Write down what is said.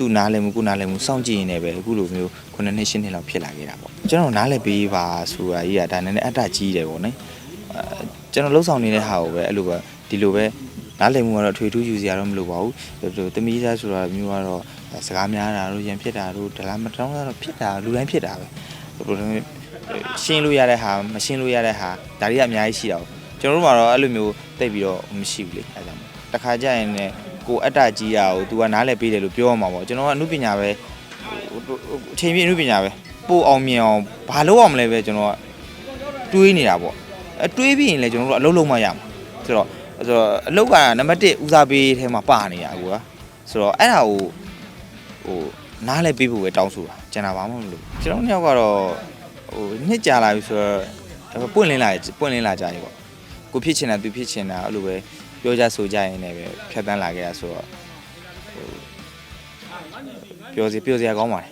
သူနားလည်မှုကိုနားလည်မှုစောင့်ကြည့်ရင်လည်းပဲအခုလိုမျိုး9နှစ်10နှစ်လောက်ဖြစ်လာခဲ့တာပေါ့ကျွန်တော်နားလည်ပေးပါဆိုတာကြီးကဒါနဲ့အတ္တကြီးတယ်ပေါ့နော်အဲကျွန်တော်လှုပ်ဆောင်နေတဲ့ဟာကိုပဲအဲ့လိုပဲဒီလိုပဲနားလည်မှုကတော့ထွေထူးယူစရာတော့မလိုပါဘူးဒီတမီးသားဆိုတာမျိုးကတော့စကားများတာတို့ရန်ဖြစ်တာတို့ဒလားမတောင်းတာတော့ဖြစ်တာလူတိုင်းဖြစ်တာပဲဘယ်လိုလဲရှင်းလို့ရတဲ့ဟာမရှင်းလို့ရတဲ့ဟာဒါတွေကအများကြီးရှိတာပေါ့ကျွန်တော်တို့မှာတော့အဲ့လိုမျိုးတိတ်ပြီးတော့မရှိဘူးလေအဲ့ဒါမျိုးတခါကြရင်လည်း ကိုအတ္တကြီးရကို तू ကနားလည်ပေးတယ်လို့ပြောရမှာပေါ့ကျွန်တော်ကအမှုပညာပဲအချိန်ပြည့်အမှုပညာပဲပို့အောင်မြင်အောင်ဘာလုပ်အောင်မလဲပဲကျွန်တော်ကတွေးနေတာပေါ့အဲတွေးပြီးရင်လည်းကျွန်တော်တို့အလုပ်လုပ်မှရမှာဆိုတော့ဆိုတော့အလုပ်ကနံပါတ်1ဦးစားပေးထဲမှာပါနေတာကွာဆိုတော့အဲ့ဒါကိုဟိုနားလည်ပေးဖို့ပဲတောင်းဆိုတာကျန်တာဘာမှမလုပ်ကျွန်တော်နှစ်ယောက်ကတော့ဟိုနှစ်ကြာလာပြီဆိုတော့ပွင့်လင်းလာပွင့်လင်းလာကြပြီပေါ့ကိုဖြစ်ချင်တာသူဖြစ်ချင်တာအဲ့လိုပဲ ပြောကြဆိုကြရင်လည်းပဲဖြတ်တန်းလာခဲ့တာဆိုတော့ဟိုပြောစီပြောစရာကောင်းပါတယ်